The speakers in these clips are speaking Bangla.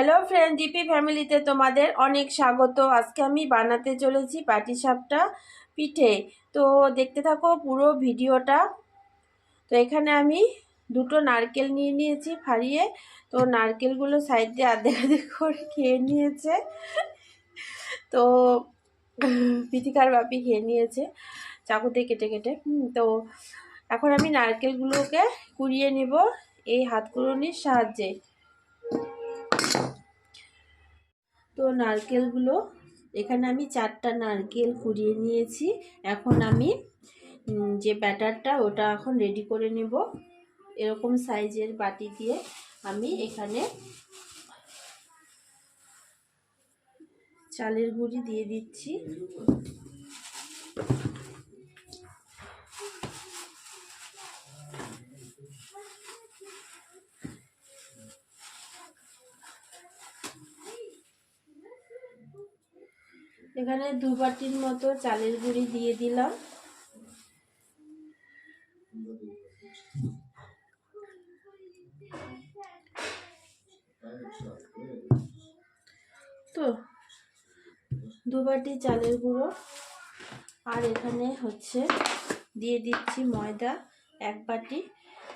হ্যালো ফ্রেন্ড ডিপি ফ্যামিলিতে তোমাদের অনেক স্বাগত। আজকে আমি বানাতে চলেছি পাটিসাপটা পিঠে। তো দেখতে থাকো পুরো ভিডিওটা। তো এখানে আমি দুটো নারকেল নিয়ে নিয়েছি ফাড়িয়ে। তো নারকেলগুলো সাইড দিয়ে আধে আধে করে খেয়ে নিয়েছে। তো পিথিকার বাপি খেয়ে নিয়েছে চাকুতে কেটে কেটে। তো এখন আমি নারকেলগুলোকে কুড়িয়ে নিব এই হাত সাহায্যে। তো নারকেলগুলো, এখানে আমি চারটা নারকেল কুড়িয়ে নিয়েছি। এখন আমি যে ব্যাটারটা, ওটা এখন রেডি করে নেব। এরকম সাইজের বাটি দিয়ে আমি এখানে চালের গুঁড়ি দিয়ে দিচ্ছি। এখানে দু বাটির মতো চালের গুঁড়ি দিয়ে দিলাম। তো দু বাটি চালের গুঁড়ো। আর এখানে হচ্ছে দিয়ে দিচ্ছি ময়দা, এক বাটি।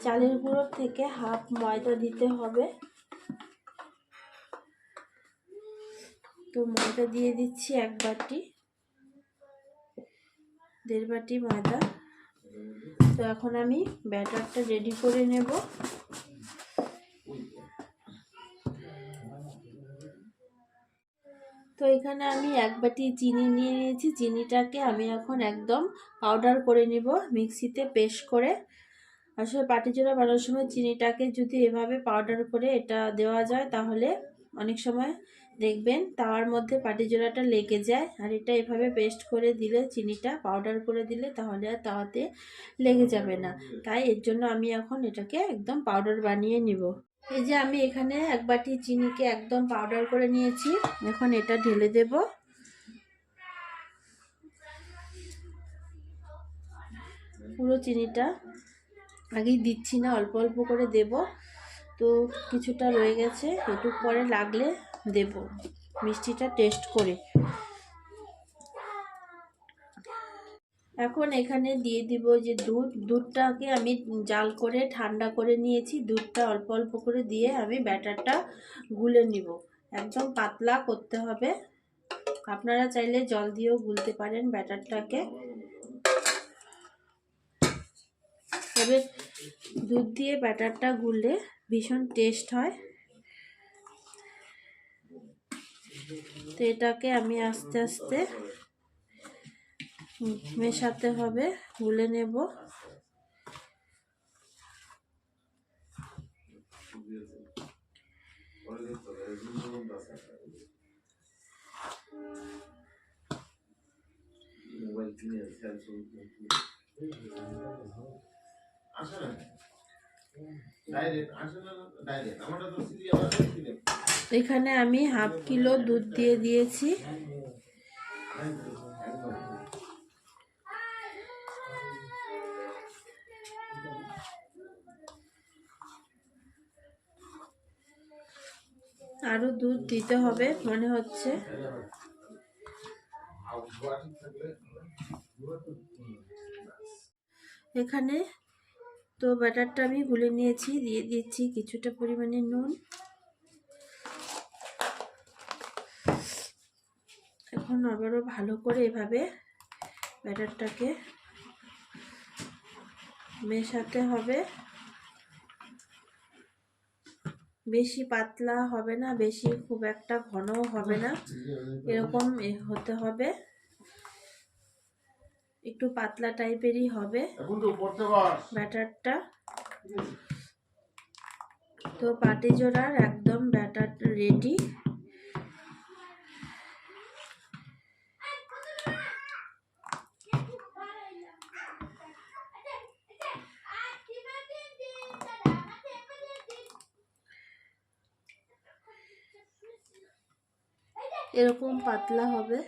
চালের গুঁড়োর থেকে হাফ ময়দা দিতে হবে। তো ময়দা দিয়ে দিচ্ছি এক বাটি, দেড় বাটি ময়দা। তো এখন আমি ব্যাটারটা রেডি করে নেব। তো এখানে আমি এক বাটি চিনি নিয়ে নিয়েছি। চিনিটাকে আমি এখন একদম পাউডার করে নিব মিক্সিতে পেস্ট করে। আসলে পাটিচোড়া বানানোর সময় চিনিটাকে যদি এভাবে পাউডার করে এটা দেওয়া যায় তাহলে অনেক সময় দেখবেন তাওয়ার মধ্যে পাটিজোড়াটা লেগে যায় আর এটা এভাবে পেস্ট করে দিলে, চিনিটা পাউডার করে দিলে তাহলে আর তাওয়াতে লেগে যাবে না। তাই এর জন্য আমি এখন এটাকে একদম পাউডার বানিয়ে নিব। এই যে আমি এখানে এক বাটি চিনিকে একদম পাউডার করে নিয়েছি। এখন এটা ঢেলে দেব। পুরো চিনিটা আগেই দিচ্ছি না, অল্প অল্প করে দেব। তো কিছুটা রয়ে গেছে একটু পরে লাগলে দেব। মিষ্টিটা টেস্ট করে। এখন এখানে দিয়ে দিব যে দুধ। দুধটাকে আমি জাল করে, ঠান্ডা করে নিয়েছি। দুধটা অল্প অল্প করে দিয়ে আমি ব্যাটারটা গুলে নিব। একদম পাতলা করতে হবে। আপনারা চাইলে জল দিয়েও গুলতে পারেন ব্যাটারটাকে। তবে দুধ দিয়ে ব্যাটারটা গুললে ভীষণ টেস্ট হয়। তো এটাকে আমি আস্তে আস্তে মেশাতে হবে গুলে নেব। আসে না এখানে আমি হাফ কিলো দুধ দিয়ে দিয়েছি। আরও দুধ দিতে হবে মনে হচ্ছে। এখানে তো ব্যাটারটা আমি গুলে নিয়েছি, দিয়ে দিচ্ছি কিছুটা পরিমাণে নুন। এখন আবারও ভালো করে এভাবে ব্যাটারটাকে মেশাতে হবে। বেশি পাতলা হবে না, বেশি খুব একটা ঘনও হবে না, এরকম হতে হবে। একটু পাতলা টাইপেরই হবে। ব্যাটারটা। তো পাটি জোড়ার একদম ব্যাটার রেডি। এরকম পাতলা হবে।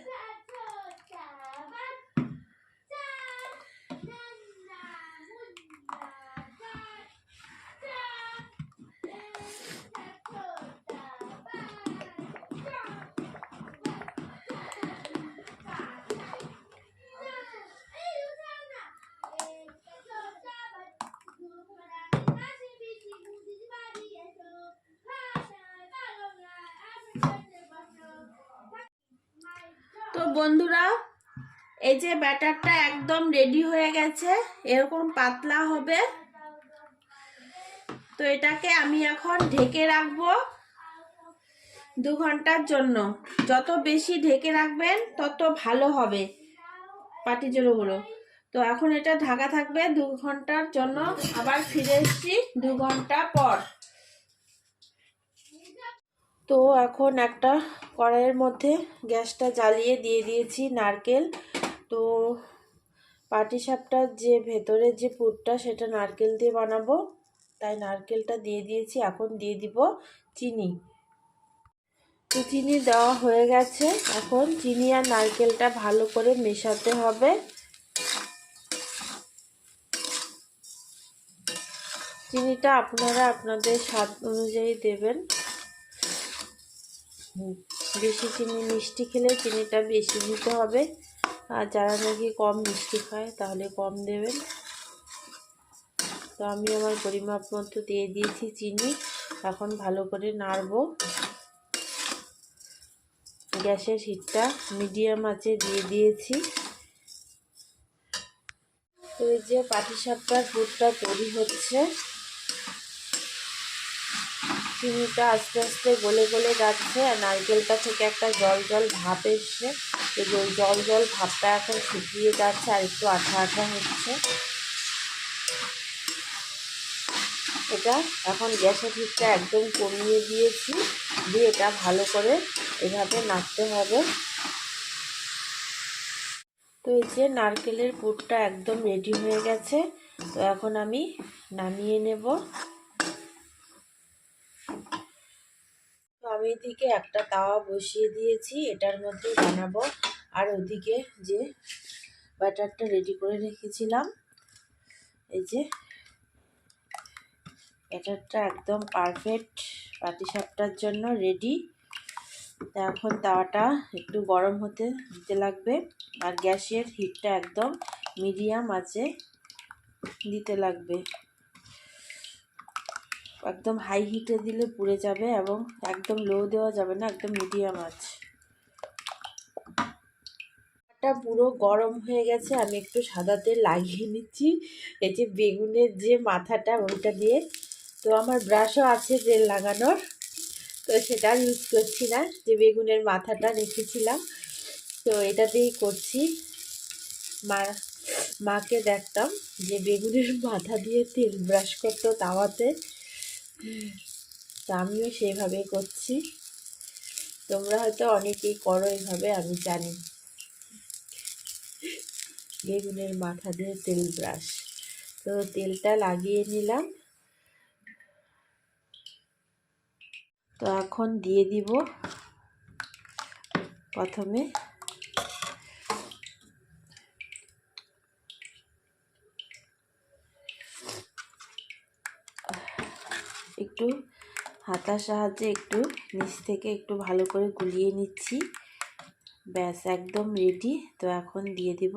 বন্ধুরা, এই যে ব্যাটারটা একদম রেডি হয়ে গেছে, এরকম পাতলা হবে। তো এটাকে আমি এখন ঢেকে রাখব দু ঘণ্টার জন্য। যত বেশি ঢেকে রাখবেন, তত ভালো হবে পাটি পাটিজোড়োগুলো তো এখন এটা ঢাকা থাকবে দু ঘণ্টার জন্য। আবার ফিরে এসছি দু ঘণ্টা পর। তো এখন একটা কড়াইয়ের মধ্যে গ্যাসটা জ্বালিয়ে দিয়ে দিয়েছি নারকেল। তো পাটিসাপটার যে ভেতরের যে পুরটা, সেটা নারকেল দিয়ে বানাবো। তাই নারকেলটা দিয়ে দিয়েছি, এখন দিয়ে দিব চিনি। তো চিনি দেওয়া হয়ে গেছে। এখন চিনি আর নারকেলটা ভালো করে মেশাতে হবে। চিনিটা আপনারা আপনাদের স্বাদ অনুযায়ী দেবেন। বেশি চিনি, মিষ্টি খেলে চিনিটা বেশি দিতে হবে। আর যারা নাকি কম মিষ্টি খায়, তাহলে কম দেবেন। তো আমি আমার পরিমাপ মতো দিয়ে দিয়েছি চিনি। এখন ভালো করে নাড়বো। গ্যাসের হিটটা মিডিয়াম আঁচে দিয়ে দিয়েছি। তো এই যে পাটিসাপটার পুরটা তৈরি হচ্ছে। চিনিটা আস্তে আস্তে গলে গলে যাচ্ছে আর নারকেলটা থেকে একটা জল জল ভাপ এসছে। তো ওই জল জল ভাবটা এখন শুকিয়ে যাচ্ছে আর একটু আঠা আঠা হচ্ছে। এটা এখন গ্যাসের হিটটা একদম কমিয়ে দিয়েছি। দিয়ে এটা ভালো করে এভাবে নাড়তে হবে। তো এই যে নারকেলের পুরটা একদম রেডি হয়ে গেছে। তো এখন আমি নামিয়ে নেব। আমি এদিকে একটা তাওয়া বসিয়ে দিয়েছি, এটার মধ্যে বানাবো। আর ওদিকে যে ব্যাটারটা রেডি করে রেখেছিলাম, এই যে ব্যাটারটা একদম পারফেক্ট পাটিসাপটার জন্য রেডি এখন তাওয়াটা একটু গরম হতে দিতে লাগবে, আর গ্যাসের হিটটা একদম মিডিয়াম আছে দিতে লাগবে। একদম হাই হিটে দিলে পুড়ে যাবে এবং একদম লো দেওয়া যাবে না, একদম মিডিয়াম আছে টা পুরো গরম হয়ে গেছে, আমি একটু সাদা তেল লাগিয়ে নিচ্ছি। এই যে বেগুনের যে মাথাটা, ওইটা দিয়ে। তো আমার ব্রাশও আছে তেল লাগানোর, তো সেটা ইউজ করছি না, যে বেগুনের মাথাটা রেখেছিলাম। তো এটা দিয়েই করছি। মা, মাকে দেখতাম যে বেগুনের মাথা দিয়ে তেল ব্রাশ করতো তাওয়াতে। তো আমিও সেইভাবেই করছি। তোমরা হয়তো অনেকেই করো এইভাবে, আমি জানি। বেগুনের মাথা দিয়ে তেল ব্রাশ। তো তেলটা লাগিয়ে নিলাম। তো এখন দিয়ে দিব প্রথমে একটু হাতার সাহায্যে একটু নিচ থেকে একটু ভালো করে গুলিয়ে নিচ্ছি। ব্যাস, একদম রেডি তো এখন দিয়ে দিব।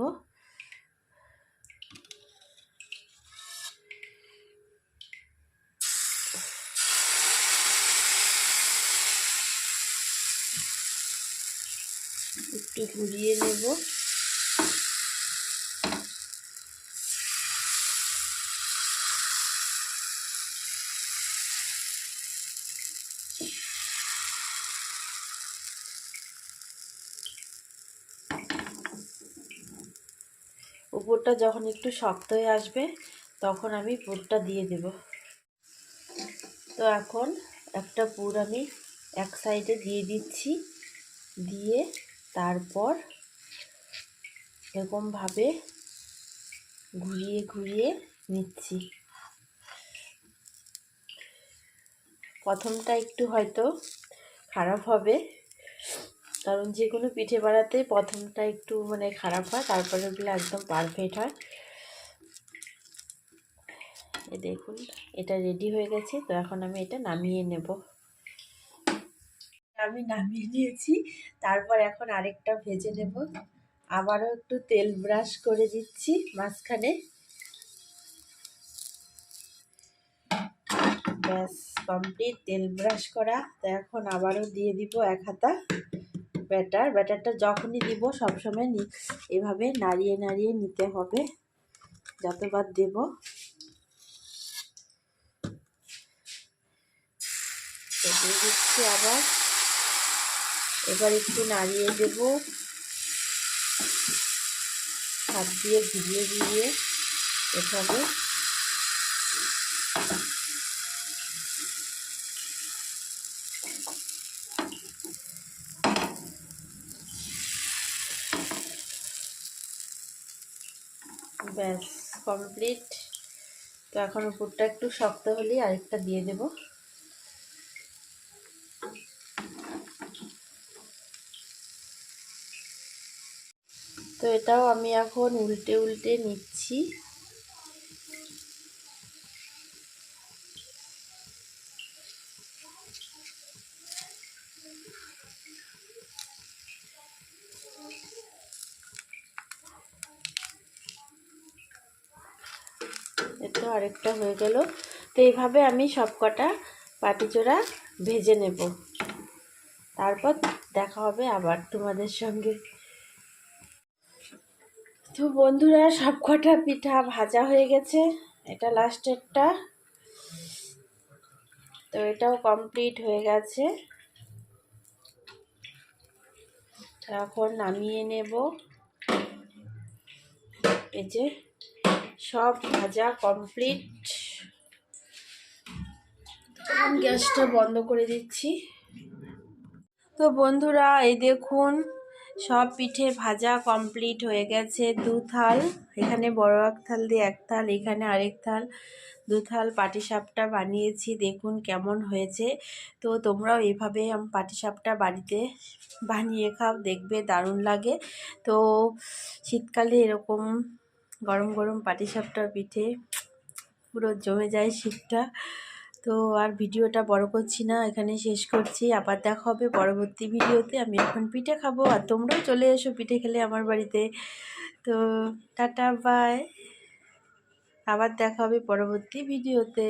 একটু ঘুরিয়ে নেব। উপরটা যখন একটু শক্ত হয়ে আসবে, তখন আমি পুরটা দিয়ে দেব। তো এখন একটা পুর আমি এক সাইডে দিয়ে দিচ্ছি। দিয়ে তারপর এরকমভাবে ঘুরিয়ে ঘুরিয়ে নিচ্ছি। প্রথমটা একটু হয়তো খারাপ হবে। কারণ যে কোনো পিঠে বানাতে প্রথমটা একটু মানে খারাপ হয়, তারপরে ওগুলো একদম পারফেক্ট হয়। দেখুন, এটা রেডি হয়ে গেছে, তো এখন আমি এটা নামিয়ে নেব। আমি নামিয়ে নিয়েছি, তারপর এখন আরেকটা ভেজে নেব। আবারও একটু তেল ব্রাশ করে দিচ্ছি মাঝখানে। ব্যাস কমপ্লিট তেল ব্রাশ করা। তো এখন আবারও দিয়ে দিব এক হাতা। ব্যাটার। ব্যাটারটা যখনই দিব, সবসময় নি, এভাবে নাড়িয়ে নাড়িয়ে নিতে হবে। যতবার দেব। দিচ্ছি আবার। এবার একটু নাড়িয়ে দেব। হাত দিয়ে ভিজিয়ে ভিজিয়ে এভাবে। ব্যাস কমপ্লিট তো এখন উপরটা একটু শক্ত হলেই আরেকটা দিয়ে দেব। তো এটাও আমি এখন উল্টে উল্টে নিচ্ছি এটা আরেকটা হয়ে গেল। তো এইভাবে আমি সব কটা পাটিচোড়া ভেজে নেব। তারপর দেখা হবে আবার তোমাদের সঙ্গে। তো বন্ধুরা সব কটা পিঠা ভাজা হয়ে গেছে। এটা লাস্টেরটা তো এটাও কমপ্লিট হয়ে গেছে। এখন নামিয়ে নেব। এই যে সব ভাজা কমপ্লিট গ্যাসটা বন্ধ করে দিচ্ছি। তো বন্ধুরা এই দেখুন সব পিঠে ভাজা কমপ্লিট হয়ে গেছে। দু থাল এখানে বড় এক থাল দিয়ে এক থাল এখানে আরেক থাল। দু থাল পাটিসাপটা বানিয়েছি দেখুন কেমন হয়েছে। তো তোমরাও এইভাবে পাটিসাপটা বাড়িতে বানিয়ে খাও দেখবে দারুণ লাগে। তো শীতকালে এরকম গরম গরম পাটিসাপটা, পিঠে, পুরো জমে যায় শীতটা। তো আর ভিডিওটা বড় করছি না এখানে শেষ করছি। আবার দেখা হবে পরবর্তী ভিডিওতে। আমি এখন পিঠে খাব আর তোমরাও চলে এসো পিঠে খেলে আমার বাড়িতে। তো টাটা, বাই। আবার দেখা হবে পরবর্তী ভিডিওতে।